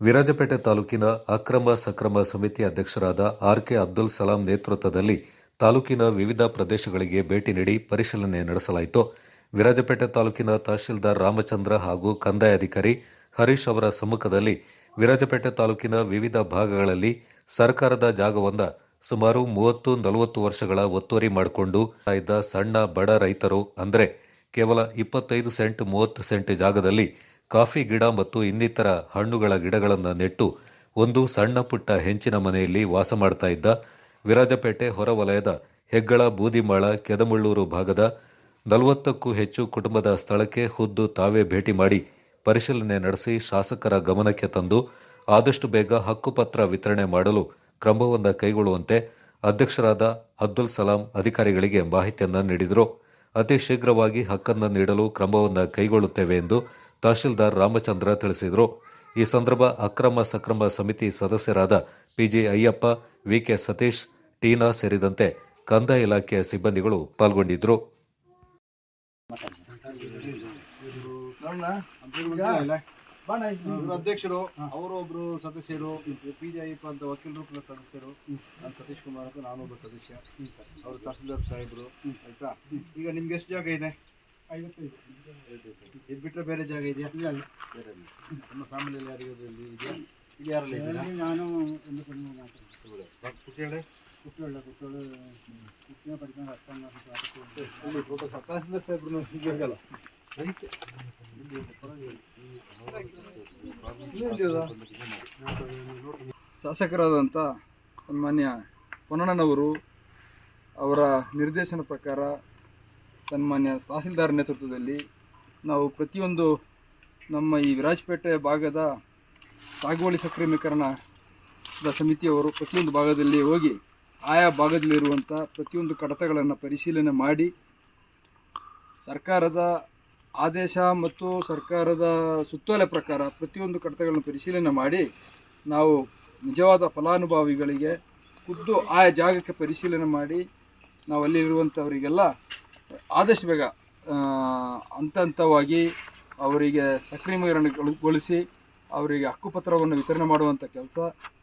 ವಿರಾಜಪೇಟೆ ತಾಲೂಕಿನ ಅಕ್ರಮ ಸಕ್ರಮ ಸಮಿತಿ ಅಧ್ಯಕ್ಷರಾದ ಆರ್ ಕೆ ಅಬ್ದುಲ್ ಸಲಾಂ ನೇತೃತ್ವದಲ್ಲಿ ತಾಲೂಕಿನ ವಿವಿಧ ಪ್ರದೇಶಗಳಿಗೆ ಭೇಟಿ ನೀಡಿ ಪರಿಶೀಲನೆ ನಡೆಸಲಾಯಿತು. ವಿರಾಜಪೇಟೆ ತಾಲೂಕಿನ ತಹಶೀಲ್ದಾರ್ ರಾಮಚಂದ್ರ ಹಾಗೂ ಕಂದಾಯ ಅಧಿಕಾರಿ ಹರೀಶ್ ಅವರ ಸಮ್ಮುಖದಲ್ಲಿ ವಿರಾಜಪೇಟೆ ತಾಲೂಕಿನ ವಿವಿಧ ಭಾಗಗಳಲ್ಲಿ ಸರ್ಕಾರದ ಜಾಗವೊಂದ ಸುಮಾರು ಮೂವತ್ತು ನಲವತ್ತು ವರ್ಷಗಳ ಒತ್ತುವರಿ ಮಾಡಿಕೊಂಡು ಇದ್ದ ಸಣ್ಣ ಬಡ ರೈತರು ಅಂದರೆ ಕೇವಲ ಇಪ್ಪತ್ತೈದು ಸೆಂಟ್ ಮೂವತ್ತು ಸೆಂಟ್ ಜಾಗದಲ್ಲಿ ಕಾಫಿ ಗಿಡ ಮತ್ತು ಇನ್ನಿತರ ಹಣ್ಣುಗಳ ಗಿಡಗಳನ್ನು ನೆಟ್ಟು ಒಂದು ಸಣ್ಣ ಪುಟ್ಟ ಹೆಂಚಿನ ಮನೆಯಲ್ಲಿ ವಾಸ ಮಾಡ್ತಾ ಇದ್ದ ವಿರಾಜಪೇಟೆ ಹೊರವಲಯದ ಹೆಗ್ಗಳ ಬೂದಿಮಾಳ ಕೆದಮುಳ್ಳೂರು ಭಾಗದ ನಲವತ್ತಕ್ಕೂ ಹೆಚ್ಚು ಕುಟುಂಬದ ಸ್ಥಳಕ್ಕೆ ಖುದ್ದು ತಾವೇ ಭೇಟಿ ಮಾಡಿ ಪರಿಶೀಲನೆ ನಡೆಸಿ ಶಾಸಕರ ಗಮನಕ್ಕೆ ತಂದು ಆದಷ್ಟು ಬೇಗ ಹಕ್ಕುಪತ್ರ ವಿತರಣೆ ಮಾಡಲು ಕ್ರಮವನ್ನು ಕೈಗೊಳ್ಳುವಂತೆ ಅಧ್ಯಕ್ಷರಾದ ಅಬ್ದುಲ್ ಸಲಾಂ ಅಧಿಕಾರಿಗಳಿಗೆ ಮಾಹಿತಿಯನ್ನು ನೀಡಿದರು. ಅತಿ ಶೀಘ್ರವಾಗಿ ಹಕ್ಕನ್ನು ನೀಡಲು ಕ್ರಮವನ್ನು ಕೈಗೊಳ್ಳುತ್ತೇವೆ ಎಂದು ತಹಶೀಲ್ದಾರ್ ರಾಮಚಂದ್ರ ತಿಳಿಸಿದರು. ಈ ಸಂದರ್ಭ ಅಕ್ರಮ ಸಕ್ರಮ ಸಮಿತಿ ಸದಸ್ಯರಾದ P G Ayyappa, V K Satish, Teena ಸೇರಿದಂತೆ ಕಂದಾಯ ಇಲಾಖೆಯ ಸಿಬ್ಬಂದಿಗಳು ಪಾಲ್ಗೊಂಡಿದ್ದರು. ಅಧ್ಯಕ್ಷರು, ಅವರು ಒಬ್ರು ಸದಸ್ಯರು ಪಿ ಜಿ ಅಯ್ಯಪ್ಪ ಅಂತ ವಕೀಲರು ಪ್ಲಸ್ ಸದಸ್ಯರು ಸತೀಶ್ ಕುಮಾರ್ ಅಂತ ನಾನೊಬ್ಬ ಸದಸ್ಯ, ಅವರು ತಹಸೀಲ್ದಾರ್ ಸಾಹೇಬರು, ಆಯ್ತಾ? ಈಗ ನಿಮ್ಗೆ ಎಷ್ಟು ಜಾಗ ಇದೆ? ಇದು ಬಿಟ್ಟರೆ ಬೇರೆ ಜಾಗ ಇದೆಯಾ? ಬೇರೆ ಇಲ್ಲ. ನಿಮ್ಮ ಫ್ಯಾಮಿಲಿಯಲ್ಲಿ ಯಾರಿಗಾದ್ರೂ ಇಲ್ಲಿ ಇದೆಯಾ? ಇಲ್ಲಿ ಯಾರೆಲ್ಲ ನಾನು ಒಂದು ಕಣ್ಣು ಮಾತ್ರ. ಸ್ವಲ್ಪ ಪುಟ್ಟೇಳಿ ಕುಟ್ಟೊಳ್ಳೆ ಕುಟ್ಟೊಳ್ಳೆ ಕುಟ್ಟಿನ ಪಡ್ಕೊಂಡು ಅಷ್ಟೊಂದು ಫೋಟೋ ಸಾಹೇಬ್ರು ಹೀಗಲ್ಲ ಶಾಸಕರಾದಂಥ ಸನ್ಮಾನ್ಯ ಪೊನ್ನಣ್ಣನವರು ಅವರ ನಿರ್ದೇಶನ ಪ್ರಕಾರ ಸನ್ಮಾನ್ಯ ತಹಸೀಲ್ದಾರ್ ನೇತೃತ್ವದಲ್ಲಿ ನಾವು ಪ್ರತಿಯೊಂದು ನಮ್ಮ ಈ ವಿರಾಜಪೇಟೆ ಭಾಗದ ಸಾಗುವಳಿ ಸಕ್ರಮೀಕರಣದ ಸಮಿತಿಯವರು ಪ್ರತಿಯೊಂದು ಭಾಗದಲ್ಲಿ ಹೋಗಿ ಆಯಾ ಭಾಗದಲ್ಲಿರುವಂಥ ಪ್ರತಿಯೊಂದು ಕಡತಗಳನ್ನು ಪರಿಶೀಲನೆ ಮಾಡಿ ಸರ್ಕಾರದ ಆದೇಶ ಮತ್ತು ಸರ್ಕಾರದ ಸುತ್ತೋಲೆ ಪ್ರಕಾರ ಪ್ರತಿಯೊಂದು ಕಡತಗಳನ್ನು ಪರಿಶೀಲನೆ ಮಾಡಿ ನಾವು ನಿಜವಾದ ಫಲಾನುಭವಿಗಳಿಗೆ ಖುದ್ದು ಆಯಾ ಜಾಗಕ್ಕೆ ಪರಿಶೀಲನೆ ಮಾಡಿ ನಾವು ಅಲ್ಲಿರುವಂಥವರಿಗೆಲ್ಲ ಆದಷ್ಟು ಬೇಗ ಹಂತ ಹಂತವಾಗಿ ಅವರಿಗೆ ಸಕ್ರಿಯಗೊಳಿಸಿ ಅವರಿಗೆ ಹಕ್ಕುಪತ್ರವನ್ನು ವಿತರಣೆ ಮಾಡುವಂಥ ಕೆಲಸ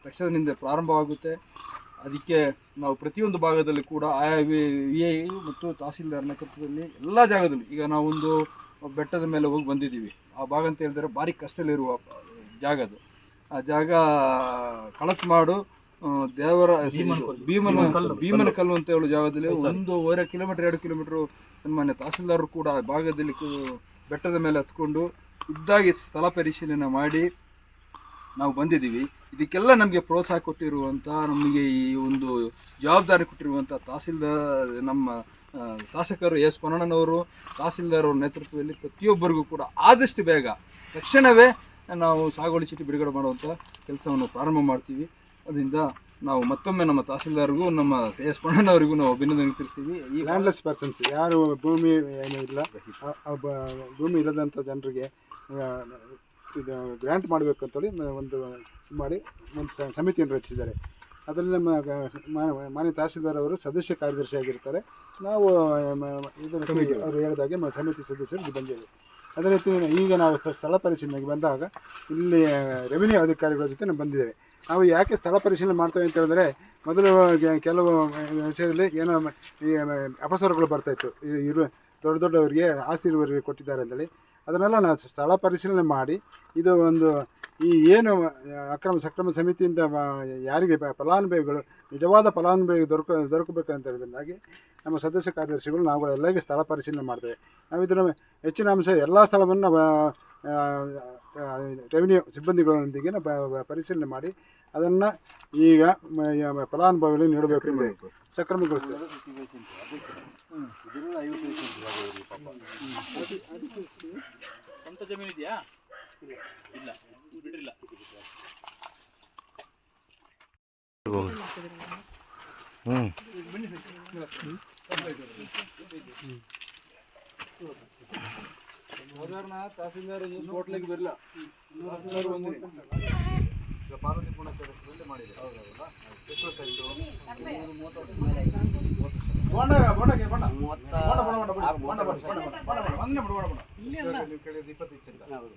ತಕ್ಷಣದಿಂದ ಪ್ರಾರಂಭವಾಗುತ್ತೆ. ಅದಕ್ಕೆ ನಾವು ಪ್ರತಿಯೊಂದು ಭಾಗದಲ್ಲಿ ಕೂಡ ಆಯಾ ವಿ ಐ ಮತ್ತು ತಹಸೀಲ್ದಾರ್ ನೇತೃತ್ವದಲ್ಲಿ ಎಲ್ಲ ಜಾಗದಲ್ಲಿ, ಈಗ ನಾವೊಂದು ಬೆಟ್ಟದ ಮೇಲೆ ಹೋಗಿ ಬಂದಿದ್ದೀವಿ. ಆ ಭಾಗ ಅಂತ ಹೇಳಿದ್ರೆ ಭಾರಿ ಕಷ್ಟದಲ್ಲಿರುವ ಜಾಗ ಅದು. ಆ ಜಾಗ ಕಳತ್ ಮಾಡು ದೇವರ ಭೀಮನ ಭೀಮನ ಕಲ್ಲು. ಅಂತ ಹೇಳುವ ಜಾಗದಲ್ಲಿ ಒಂದೂವರೆ ಕಿಲೋಮೀಟರ್ ಎರಡು ಕಿಲೋಮೀಟರ್ ಸನ್ಮಾನ್ಯ ತಹಸೀಲ್ದಾರರು ಕೂಡ ಆ ಭಾಗದಲ್ಲಿ ಬೆಟ್ಟದ ಮೇಲೆ ಹತ್ಕೊಂಡು ಇದ್ದಾಗಿ ಸ್ಥಳ ಪರಿಶೀಲನೆ ಮಾಡಿ ನಾವು ಬಂದಿದ್ದೀವಿ. ಇದಕ್ಕೆಲ್ಲ ನಮಗೆ ಪ್ರೋತ್ಸಾಹ ಕೊಟ್ಟಿರುವಂಥ ನಮಗೆ ಈ ಒಂದು ಜವಾಬ್ದಾರಿ ಕೊಟ್ಟಿರುವಂಥ ತಹಸೀಲ್ದಾರ್ ನಮ್ಮ ಶಾಸಕರು ಎಸ್ ಪೊನ್ನಣ್ಣನವರು ತಹಸೀಲ್ದಾರ್ ಅವರ ನೇತೃತ್ವದಲ್ಲಿ ಪ್ರತಿಯೊಬ್ಬರಿಗೂ ಕೂಡ ಆದಷ್ಟು ಬೇಗ ತಕ್ಷಣವೇ ನಾವು ಸಾಗುವಳಿ ಚೀಟಿ ಬಿಡುಗಡೆ ಮಾಡುವಂಥ ಕೆಲಸವನ್ನು ಪ್ರಾರಂಭ ಮಾಡ್ತೀವಿ. ಅದರಿಂದ ನಾವು ಮತ್ತೊಮ್ಮೆ ನಮ್ಮ ತಹಸೀಲ್ದಾರ್ಗೂ ನಮ್ಮ ಎಸ್ ಪಣ್ಣನವರಿಗೂ ನಾವು ಅಭಿನಂದನೆ ತಿಳಿಸ್ತೀವಿ. ಈ ಲ್ಯಾಂಡ್ಲೆಸ್ ಪರ್ಸನ್ಸ್ ಯಾರು ಭೂಮಿ ಏನು ಇಲ್ಲ ಭೂಮಿ ಇಲ್ಲದಂಥ ಜನರಿಗೆ ಇದು ಗ್ರ್ಯಾಂಟ್ ಮಾಡಬೇಕು ಅಂತೇಳಿ ಒಂದು ಇದು ಮಾಡಿ ಒಂದು ಸಮಿತಿಯನ್ನು ರಚಿಸಿದ್ದಾರೆ. ಅದರಲ್ಲಿ ನಮ್ಮ ಮಾ- ಮಾನ್ಯ ತಹಸೀಲ್ದಾರ್ ಅವರು ಸದಸ್ಯ ಕಾರ್ಯದರ್ಶಿ ಆಗಿರ್ತಾರೆ. ನಾವು ಇದನ್ನು ಅವರು ಹೇಳಿದಾಗೆ ಸಮಿತಿ ಸದಸ್ಯರು ಬಂದಿದ್ದೇವೆ ಅದೇ ರೀತಿ ಈಗ ನಾವು ಸ್ಥ- ಸ್ಥಳ ಪರಿಶೀಲನೆಗೆ ಬಂದಾಗ ಇಲ್ಲಿ ರೆವಿನ್ಯೂ ಅಧಿಕಾರಿಗಳ ಜೊತೆ ನಾವು ಬಂದಿದ್ದೇವೆ. ನಾವು ಯಾಕೆ ಸ್ಥಳ ಪರಿಶೀಲನೆ ಮಾಡ್ತೇವೆ ಅಂತ ಹೇಳಿದ್ರೆ, ಮೊದಲು ಕೆಲವು ವಿಷಯದಲ್ಲಿ ಏನೋ ಅಪಸರಗಳು ಬರ್ತಾಯಿತ್ತು ಇರು ದೊಡ್ಡ ದೊಡ್ಡವರಿಗೆ ಆಸ್ತಿ ಕೊಟ್ಟಿದ್ದಾರೆ ಅಂತೇಳಿ. ಅದನ್ನೆಲ್ಲ ನಾವು ಸ್ಥಳ ಪರಿಶೀಲನೆ ಮಾಡಿ, ಇದು ಒಂದು ಈ ಏನು, ಅಕ್ರಮ ಸಕ್ರಮ ಸಮಿತಿಯಿಂದ ಯಾರಿಗೆ ಫಲಾನುಭವಿಗಳು, ನಿಜವಾದ ಫಲಾನುಭವಿಗಳು ದೊರಕ ದೊರಕಬೇಕಂತ ಹೇಳಿದ್ರಿಂದಾಗಿ ನಮ್ಮ ಸದಸ್ಯ ಕಾರ್ಯದರ್ಶಿಗಳು ನಾವು ಎಲ್ಲರಿಗೆ ಸ್ಥಳ ಪರಿಶೀಲನೆ ಮಾಡ್ತೇವೆ. ನಾವು ಇದನ್ನು ಹೆಚ್ಚಿನ ಅಂಶ ಎಲ್ಲ ಸ್ಥಳವನ್ನು ರೆವಿನ್ಯೂ ಸಿಬ್ಬಂದಿಗಳೊಂದಿಗಿನ ಪರಿಶೀಲನೆ ಮಾಡಿ ಅದನ್ನು ಈಗ ಫಲಾನುಭವಿಗಳಿಗೆ ನೀಡಬೇಕು ಸಕ್ರಮಗೊಳಿಸ್ತಾರೆ ಹ್ಞೂ ಹೋದಾರ್ನ ತಹಸೀಲ್ದಾರ್ ಹೋಟ್ಲಿಗೆ ಬರಲ್ಲ ಪಾರ್ವತಿ ಪುಣ ಕ್ಷೇತ್ರದಲ್ಲಿ ಮಾಡಿದೆ ಹೌದೌದಲ್ಲ ಎಷ್ಟು ನೀವು ಕೇಳಿದ ಇಪ್ಪತ್ತು ಇಷ್ಟಿಲ್ಲ ಹೌದು